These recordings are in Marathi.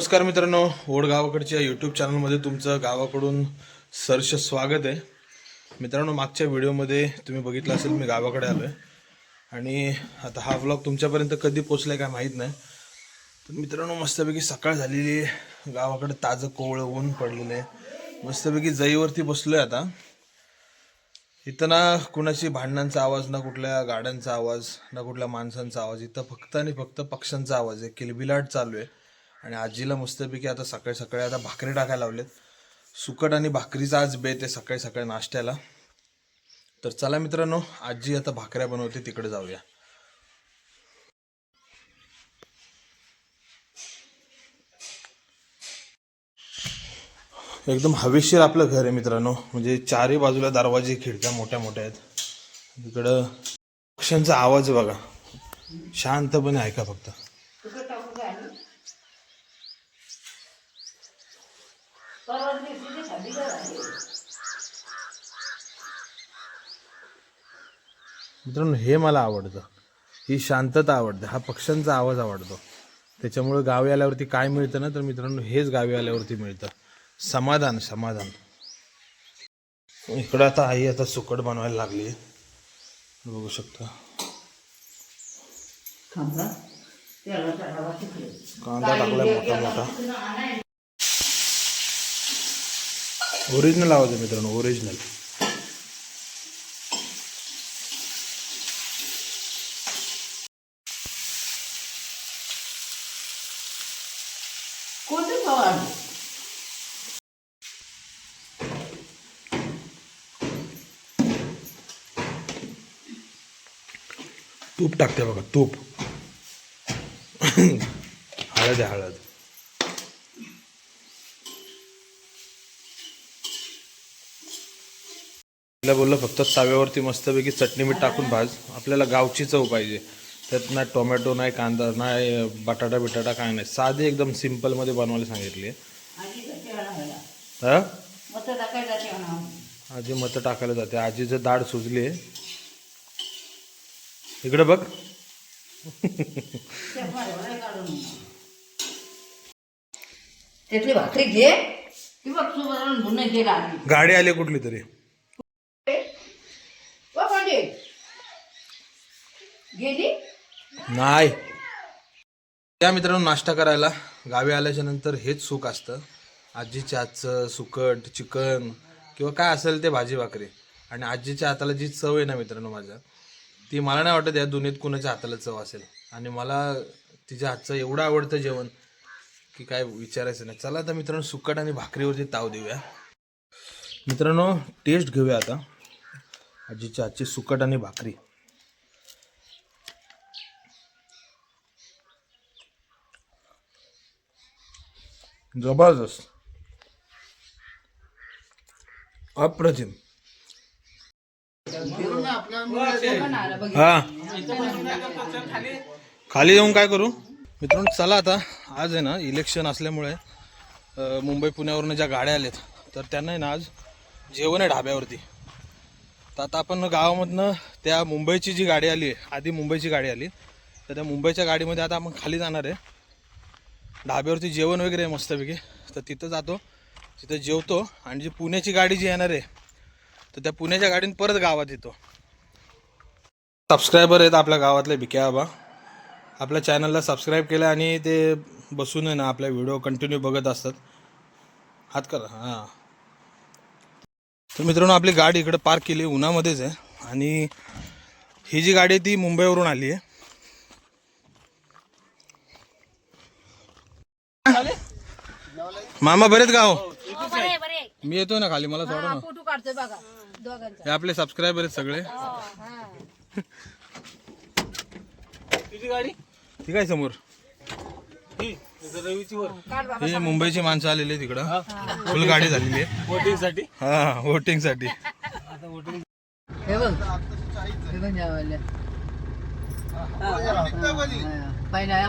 नमस्कार मित्रांनो ओढ गावाकडच्या यूट्यूब चॅनलमध्ये तुमचं गावाकडून सरस स्वागत आहे. मित्रांनो मागच्या व्हिडिओमध्ये तुम्ही बघितलं असेल मी गावाकडे आलो आहे आणि आता हा व्लॉग तुमच्यापर्यंत कधी पोचला आहे काय माहीत नाही. तर मित्रांनो मस्तपैकी सकाळ झालेली आहे. गावाकडे ताजं कोवळं ऊन पडलेलं आहे. मस्तपैकी जईवरती बसलो आहे आता. इथं ना कुणाची भांडणांचा आवाज ना कुठल्या गाड्यांचा आवाज ना कुठल्या माणसांचा आवाज इथं फक्त आणि फक्त पक्ष्यांचा आवाज आहे. किलबिलाट चालू आहे. आणि आजीला मस्तपैकी आता सकाळी सकाळी आता भाकरी टाकायला लावलेत. सुकट आणि भाकरीचा आज बेत आहे सकाळी सकाळी नाश्त्याला. तर चला मित्रांनो आजी आता भाकऱ्या बनवते तिकडे जाऊया. एकदम हवेशीर आपलं घर आहे मित्रांनो. म्हणजे चारही बाजूला दरवाजे खिडक्या मोठ्या मोठ्या आहेत. इकडं पक्ष्यांचा आवाज बघा. शांतपणे ऐका फक्त. मित्रांनो हे मला आवडतं. ही शांतता आवडते. हा पक्ष्यांचा आवाज आवडतो. त्याच्यामुळे गावी आल्यावरती काय मिळतं ना तर मित्रांनो हेच गावी आल्यावरती मिळतं. समाधान समाधान. इकडं आता आई आता सुकट बनवायला लागली बघू शकता. कांदा टाकलाय मोठा मोठा. ओरिजिनल आवाज आहे मित्रांनो ओरिजिनल फवारणी तूप टाकते बघा तूप. हळद आहे हळद. बोललं फक्त तव्यावरती मस्तपैकी चटणी मीठ टाकून भाज. आपल्याला गावची चव पाहिजे. त्यात ना टोमॅटो नाही कांदा नाही बटाटा बिटाटा काय नाही. साधे एकदम सिम्पलमध्ये बनवायला सांगितली आजी हा? मतं टाकायला जाते. आजीचं दाढ सुजली आहे. इकडे बघ. त्यातली भाकरी घे. धुणं आधी गाडी आली कुठली तरी. पांडे. गेली? नाही. त्या मित्रांनो नाश्ता करायला. गावी आल्याच्यानंतर हेच सुख असतं. आजीच्या हातचं सुकट चिकन किंवा काय असेल ते भाजी भाकरी. आणि आजीच्या हाताला जी चव आहे ना मित्रांनो माझ्या ती मला नाही वाटत या दुनियेत कुणाच्या हाताला चव असेल. आणि मला तिच्या हातचं एवढं आवडतं जेवण की काय विचारायचं नाही. चला आता मित्रांनो सुकट आणि भाकरीवरती ताव देऊया. मित्रांनो टेस्ट घेऊया आता. आजीच्या हातची सुकट आणि भाकरी. जबरदस्त. अप्रतिम. हा. खाली जाऊन काय करू? मित्रांनो चला आता. आज आहे ना इलेक्शन असल्यामुळे मुंबई पुण्यावरून ज्या गाड्या आल्यात तर त्यांना आहे ना आज जेवण आहे ढाब्यावरती. तर आता आपण गावामधनं त्या मुंबईची जी गाडी आली आहे आधी मुंबईची गाडी आली तर त्या मुंबईच्या गाडीमध्ये आता आपण खाली जाणार आहे. ढाब्यावरती जेवण वगैरे आहे मस्तपैकी. तर तिथं जातो. तिथं जेवतो. आणि जी पुण्याची गाडी जी येणार आहे तर त्या पुण्याच्या गाडीने परत गावात येतो. सबस्क्रायबर आहेत आपल्या गावातले भिक्या आबा आपल्या चॅनलला सबस्क्राईब केलं आणि ते बसून आहे ना आपल्या व्हिडिओ कंटिन्यू बघत असतात. हात करा हां. तर मित्रांनो आपली गाडी इकडं पार्क केली उन्हामध्येच आहे. आणि ही जी गाडी आहे ती मुंबईवरून आली आहे. मामा बरेच गाव बरे बरे मी येतो ना खाली मला सोडा ना. फोटो काढतोय बघा दोघांचा. हे आपले सबस्क्रायबर आहेत सगळे. ठीक आहे समोर? हे मुंबईची माणसं आलेली आहे तिकडं फुल गाडी झालेली आहे. वोटिंगसाठी हा वोटिंगसाठी हे बघ. हे बघ जेवायला. हा. पहिला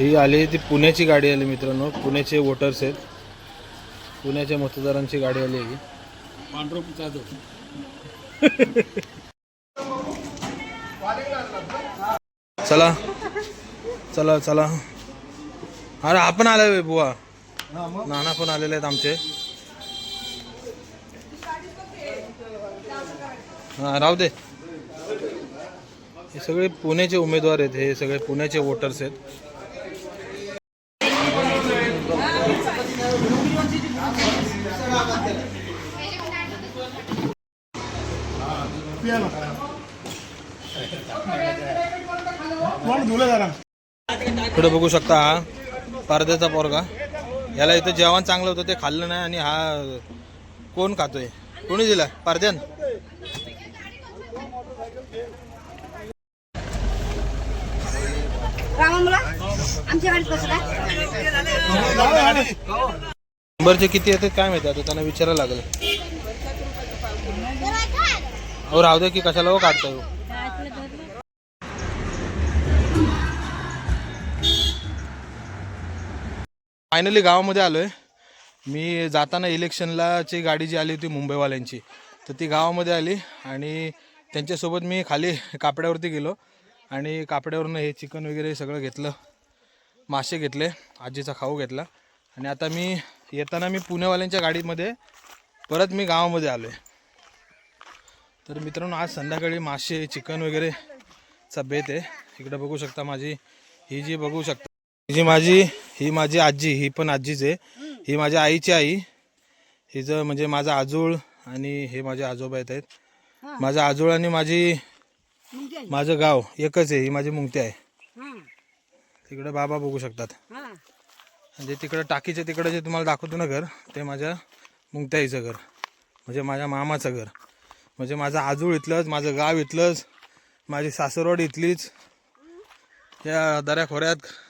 ही आली ती पुण्याची गाडी आली मित्रांनो. पुण्याचे वोटर्स आहेत. पुण्याच्या मतदारांची गाडी आली आहे चला. चला चला. अरे आपण आलोय बुवा. नाना पण आलेले आहेत आमचे. हा राहू दे. हे सगळे पुण्याचे उमेदवार आहेत हे सगळे पुण्याचे वोटर्स आहेत. पुढे बघू शकता हा पारद्याचा पोरगा. याला इथं जेवण चांगलं होतं ते खाल्लं नाही आणि हा कोण खातोय? कोणी दिला? पारद्यान नंबरचे किती येतात काय माहिती आता? त्यांना विचारायला लागलं. अहो राहू दे की कशाला हो काढताय फायनली गावामध्ये आलो आहे मी जाताना इलेक्शनलाची गाडी जी आली होती मुंबईवाल्यांची तर ती गावामध्ये आली आणि त्यांच्यासोबत मी खाली कापड्यावरती गेलो आणि कापड्यावरनं हे चिकन वगैरे सगळं घेतलं. मासे घेतले आजीचा खाऊ घेतला आणि आता मी येताना मी पुणेवाल्यांच्या गाडीमध्ये परत मी गावामध्ये आलो आहे तर मित्रांनो आज संध्याकाळी मासे चिकन वगैरेचा बेत आहे. इकडं बघू शकता माझी ही जी बघू शकता ही जी माझी ही माझी आजी ही पण आजीच आहे. ही माझ्या आईची आई. हिचं म्हणजे माझा आजोळ आणि हे माझे आजोबा येत आहेत. माझा आजोळ आणि माझी माझं गाव एकच आहे ही माझी मुंगती आहे. तिकडे बाबा बघू शकतात. म्हणजे तिकडं टाकीच्या तिकडं जे तुम्हाला दाखवतो ना घर ते माझ्या मुंगताईचं घर. म्हणजे माझ्या मामाचं घर. म्हणजे माझं आजूळ इथलंच माझं गाव इथलंच माझी सासरवाडी इथलीच. या दऱ्याखोऱ्यात तिकडून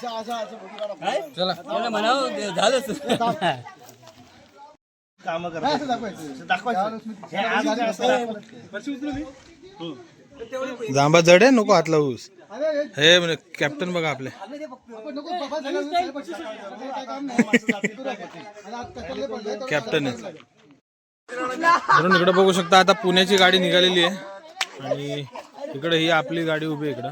तिकडं कामं. दाखवायचं. हे. जांबा जड आहे नको हात लावूस. हे म्हणे कॅप्टन बघा आपले. कॅप्टन आहे. म्हणून इकडे बघू शकता आता पुण्याची गाडी निघालेली आहे. आणि इकडे ही आपली गाडी उभी आहे इकडं.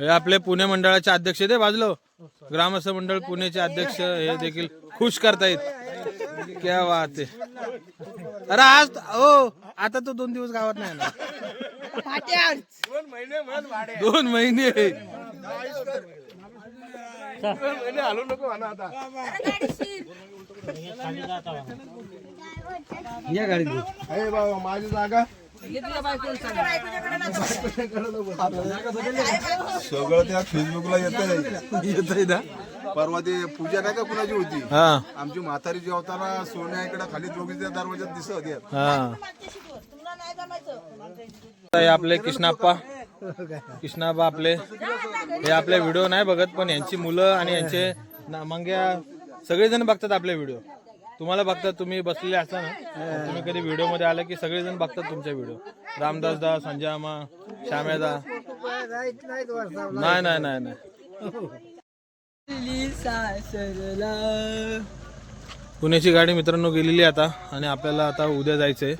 हे आपले पुणे मंडळाचे अध्यक्ष ते बाजलो. ग्रामस्थ मंडळ पुणेचे अध्यक्ष हे देखील खुश करतायत. क्या बात आहे. अरे आज हो आता तो दोन दिवस गावात नाही ना दोन महिने हे बाबा माझी जागा. सगळं त्या फेसबुकला येत येतंय ना? परवा ते पूजा नाही का कुणाची होती? हा. आमची म्हातारी जेवताना सोन्या इकडे खाली दोघीच्या दरवाज्यात दिसत होती. हा. हे आपले कृष्णाप्पा. कृष्णाप्पा आपले. हे आपले व्हिडिओ नाही बघत पण यांची मुलं आणि यांचे मंग्या सगळेजण बघतात आपले व्हिडिओ. तुम्हाला बघतात तुम्ही बसलेले असता ना? तुम्ही कधी व्हिडिओमध्ये आले की सगळेजण बघतात तुमच्या व्हिडिओ रामदास दा संजय आमा श्याम्या दा? नाही नाही नाही नाही. पुण्याची गाडी मित्रांनो गेलेली आता आणि आपल्याला आता उद्या जायचंय.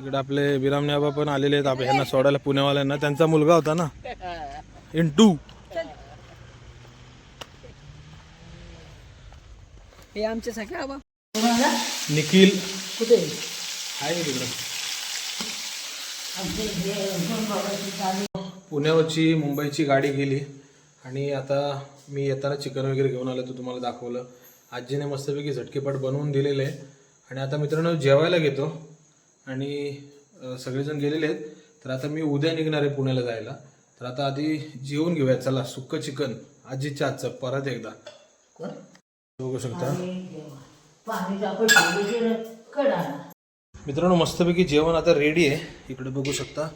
इकडे आपले बिरामने आबा पण आलेले आहेत. आपण ह्यांना सोडायला पुण्यावाल्यांना. त्यांचा मुलगा होता ना? इन टू हे आमच्यासाठी आबा निखिल. कुठे? आहे तिकडं पुण्यावरची मुंबईची गाडी गेली. आणि आता मी येताना चिकन वगैरे घेऊन आलो तर तुम्हाला दाखवलं. आजीने मस्तपैकी झटकेपाट बनवून दिलेले. आहे आणि आता मित्रांनो जेवायला घेतो. आणि सगळेजण गेलेले आहेत. तर आता मी उद्या निघणार आहे पुण्याला जायला. तर आता आधी जेवून घेऊया. चला सुक्क चिकन. आजीच्या हातचं परत एकदा. बघू शकता. पाणी टाकून मित्रांनो मस्तपैकी जेवण आता रेडी आहे. इकडे बघू शकता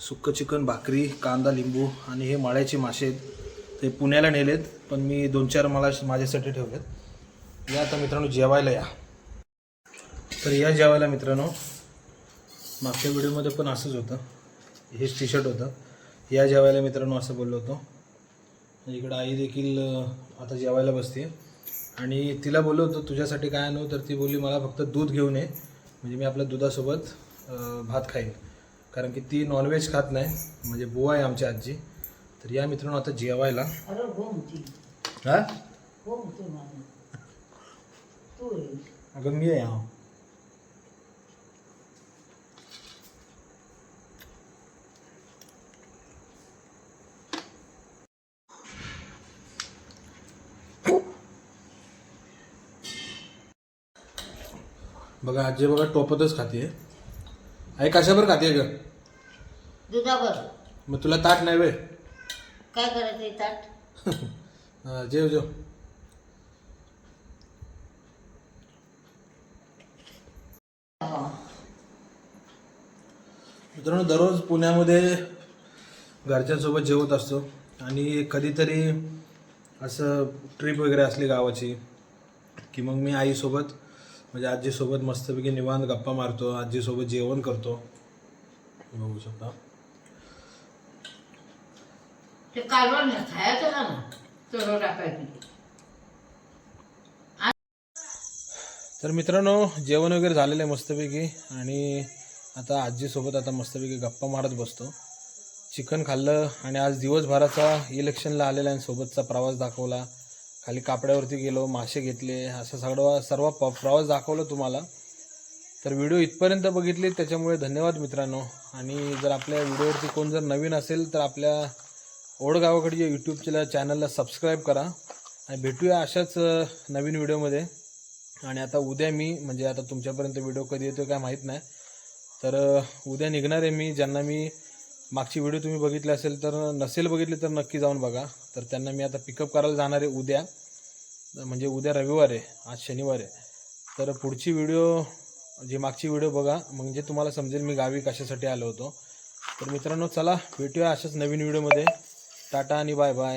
सुक्क चिकन भाकरी कांदा लिंबू आणि हे माळ्याचे मासे आहेत. ते पुण्याला नेलेत पण मी दोन चार मला माझ्यासाठी ठेवलेत. या आता मित्रांनो जेवायला या. तर या जेवायला मित्रांनो मागच्या व्हिडिओमध्ये पण असंच होतं. हेच टी शर्ट होतं. या जेवायला मित्रांनो असं बोललो होतो. इकडं आई देखील आता जेवायला बसते आणि तिला बोललो होतो तुझ्यासाठी काय आणू? तर ती बोलली मला फक्त दूध घेऊन ये. म्हणजे मी आपल्या दुधासोबत भात खाईन. कारण की ती नॉनव्हेज खात नाही. म्हणजे बुवा आहे आमची आजी. तर या मित्रांनो आता जेवायला. अरे हो हा. अगं मी आहे हा. बघा आजी बघा टोपतच खाते आई कशावर खाते ग? दुधावर. मग तुला ताट नाही वे काय करायचं ताट? जेव जेव. मित्रांनो दररोज पुण्यामध्ये घरच्यांसोबत जेवत असतो आणि कधीतरी असं ट्रिप वगैरे असली गावाची की मग मी आईसोबत म्हणजे आजीसोबत मस्तपैकी निवांत गप्पा मारतो आजीसोबत जेवण करतो. बघू शकता. ते कालवण नाही खायचं का ना चढव टाकायची. तर मित्रांनो जेवण वगैरे झालेलं आहे मस्तपैकी. आणि आता आजीसोबत आता मस्तपैकी गप्पा मारत बसतो. चिकन खाल्लं आणि आज दिवसभराचा इलेक्शनला आलेला आणि सोबतचा प्रवास दाखवला. खाली कापड्यावरती गेलो मासे घेतले असं सगळं सर्व प प्रवास दाखवलं तुम्हाला. तर व्हिडिओ इथपर्यंत बघितली त्याच्यामुळे धन्यवाद मित्रांनो. आणि जर आपल्या व्हिडिओवरती कोण जर नवीन असेल तर आपल्या ओडगावाकडच्या यूट्यूबच्या चॅनलला सबस्क्राईब करा. आणि भेटूया अशाच नवीन व्हिडिओमध्ये. आणि आता उद्या मी म्हणजे आता तुमच्यापर्यंत व्हिडिओ कधी येतो काय माहीत नाही. तर उद्या निघणार आहे मी. ज्यांना मी मागची व्हिडिओ तुम्ही बघितली असेल तर नसेल बघितली तर नक्की जाऊन बघा. तर त्यांना मी आता पिकअप करायला जाणार आहे उद्या. म्हणजे उद्या रविवार आहे आज शनिवार आहे. तर पुढची व्हिडिओ जी मागची व्हिडिओ बघा म्हणजे तुम्हाला समजेल मी गावी कशासाठी आलो होतो. तर मित्रांनो चला भेटूया अशाच नवीन व्हिडिओमध्ये टाटा आणि बाय बाय